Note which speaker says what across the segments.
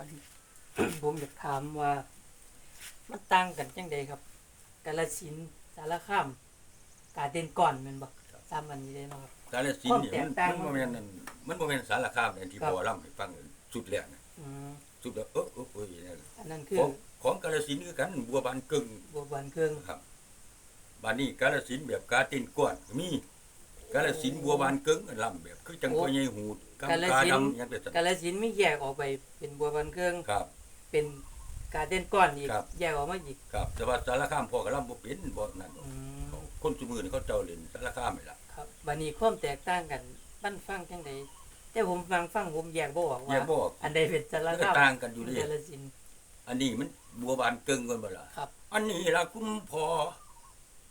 Speaker 1: วันนี้ผมอยากถามว่า มันต่างกันจังใดครับกาลสินธุ์สารคามกาเด่นก่อนแมันบ่ตามวันนี้เลยเนาะครับ
Speaker 2: กาลสินธุ์นี่
Speaker 1: ความแต
Speaker 2: มัน
Speaker 1: กต่าง
Speaker 2: มันบ่แม่นนั่นมันบ่แม่นสารคามอันที่
Speaker 1: ครับ
Speaker 2: พ่อล่ำให้ฟังสุดแรกนะ
Speaker 1: อืม
Speaker 2: สุดแล้วเออเออเอออย่างนั้น
Speaker 1: อันนั้นคื
Speaker 2: ข
Speaker 1: อ
Speaker 2: องของกาลสินธุ์คือกันบัวบานกึ่ง
Speaker 1: บัวบานเครื่อง
Speaker 2: ครับบ้านนี้กาลสินธุ์แบบกาตินก้อนก็มี กาลสินธุ์บัวบานกึ่งล่ำแบบ คือจังพ่อใหญ่หูดกำกาดำอยังเป็นสัน
Speaker 1: กาลสินธุ์ไม่แยกออกไปเป็นบัวบานเครื่อง
Speaker 2: ครับ
Speaker 1: เป็นกาเด่นก่อนอีก
Speaker 2: ครับ
Speaker 1: แยกออกมาอีก
Speaker 2: ครับ แต่ว่าสารคามพ่อก็ล่ำบ่เป็นบ่นั่น
Speaker 1: อืม
Speaker 2: เขาคนสมือนี่เขาเจ้าเล่นสารคามนี่ล่ะ
Speaker 1: ครับบัดนี้ความแตกต่างกันบ้านฟังจังใดแต่ผมฟังฟังผมแยกบ่ออก
Speaker 2: แย
Speaker 1: ว่าก
Speaker 2: บ่ออก
Speaker 1: อันใดเป็นสาร
Speaker 2: มันก็
Speaker 1: คาม
Speaker 2: ต่างกันอยู่ดิ
Speaker 1: กาลสินธุ์
Speaker 2: อันนี้มันบัวบานกึ่งกันบ่ล่ะ
Speaker 1: ครับ
Speaker 2: อันนี้ล่ะคุณพ่อ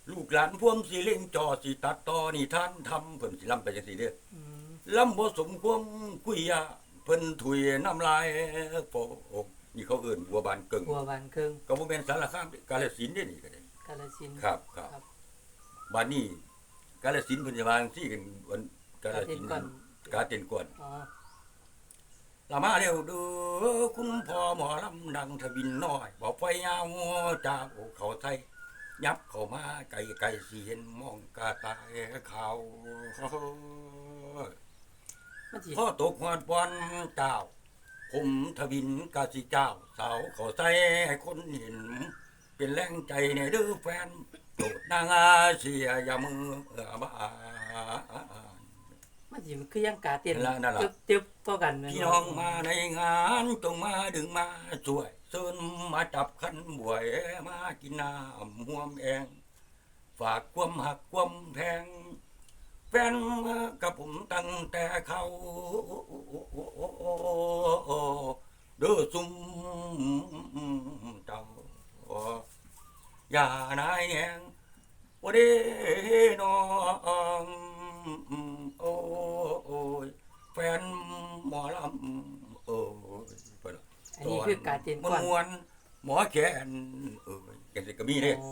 Speaker 2: ลูกหลานพวงสิเล่งจอสิตัดต่อนี่ท่านทำเพิ่นสิลำไปจังซี่เด้อ
Speaker 1: อืม
Speaker 2: ลำบ่สมความคุยยาเพิ่นถุยน้ำลายโปกนี่เขาเอิ้นบัวบานกึ่ง
Speaker 1: บัวบานเครื่อง
Speaker 2: ก็บ่แม่นสารคามเด้กาฬสินธุ์เด้นี่ก็ได้
Speaker 1: กาลสินธุ์
Speaker 2: ครับครับ
Speaker 1: ครับ
Speaker 2: บัดนี้กาฬสินธุ์เพิ่นสิว่าจังซี่กันวันกาฬ
Speaker 1: กาเด่
Speaker 2: สิ
Speaker 1: น
Speaker 2: นธุ์
Speaker 1: ก่อน
Speaker 2: กาเต็นก่อน
Speaker 1: อ๋อ
Speaker 2: ละมาเร็วเด้อคุณพ่อหมอลำดังทวินน้อยบอกไฟยาวจากอกเขาไทย ยับเข้ามาไกลไกลสิเห็นมองกาตายเขา
Speaker 1: มันสิ
Speaker 2: พ่อตกหอดบอนเจ้า ผมทวินกาสิเจ้า สาวเขาใส่ให้คนเห็น เป็นแรงใจในเด้อแฟนโปรดนางอาเซียอย่ามือเอ่อบ้า
Speaker 1: มันสิคือยังกาเต้น
Speaker 2: นั่นล่ะนั่นล่ะ
Speaker 1: ตึ๊บตึ๊บต่อกันแม่
Speaker 2: พี่น้องมาในงานจงมาดึงมาช่วย เชิญมาจับขันบวยมากินน้ำห่วมแอง ฝากความหักความแพงแฟนกับผมตั้งแต่เขาเด้อซุ่มเจ้าอย่านายแหงโอเดน้องโอ้ยแฟนหมอลำ
Speaker 1: อันนี้คือกาเต้น
Speaker 2: มว
Speaker 1: ก่อน
Speaker 2: มวนๆหมอแขนเอออย่างสิก็มีเด้
Speaker 1: อ๋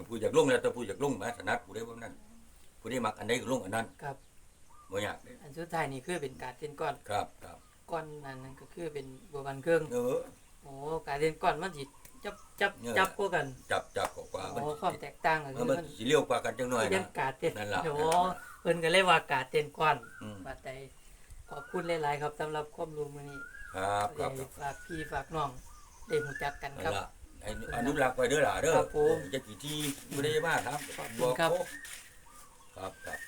Speaker 1: อ
Speaker 2: ผู้อยากลงแล้วแต่ผู้อยากลงมาถนัดผู้ใดบ่นั้นผู้ใดมักอันใดก็ลงอันนั้น
Speaker 1: ครับ
Speaker 2: บ่ยากเด้
Speaker 1: อันสุดท้ายนี่คือเป็นกาเต้นก่อน
Speaker 2: ครับครับ
Speaker 1: ก่อนอันนั้นก็คือเป็นบัวบานเครื่อง
Speaker 2: เออ
Speaker 1: โอ้กาเต้นก่อนมันสิจับจับ
Speaker 2: เนี่ย
Speaker 1: จับพวกกัน
Speaker 2: จับจับกว่าๆ
Speaker 1: อ๋
Speaker 2: มัน
Speaker 1: อความแตกต่างก็
Speaker 2: เอ
Speaker 1: คืออ
Speaker 2: มัน
Speaker 1: มัน
Speaker 2: สิเลี้ยวกว่ากันจังหน่อย
Speaker 1: ยั
Speaker 2: นะ
Speaker 1: งกาเต้น
Speaker 2: นั่นล่ะ
Speaker 1: โอ้
Speaker 2: นั่นล่ะ
Speaker 1: เพิ่นก็เลยว่ากาเต้นก่อน
Speaker 2: อืม
Speaker 1: ว่าแต่ ขอบคุณหลาย ๆ ครับสำหรับความรู้มื้อนี้
Speaker 2: ครับครับ
Speaker 1: ได้ฝากพี่ฝากน้องได้รู้จักกันค
Speaker 2: นั่
Speaker 1: รับ
Speaker 2: นล่ะให้อนุรักษ์ไว้เด้อล่ะเด้อ
Speaker 1: ครับผม
Speaker 2: จะกี่ที่ผู้ใดมาครับ
Speaker 1: ขอบคุณ
Speaker 2: บอก
Speaker 1: ครับ
Speaker 2: เขาครับครับครับ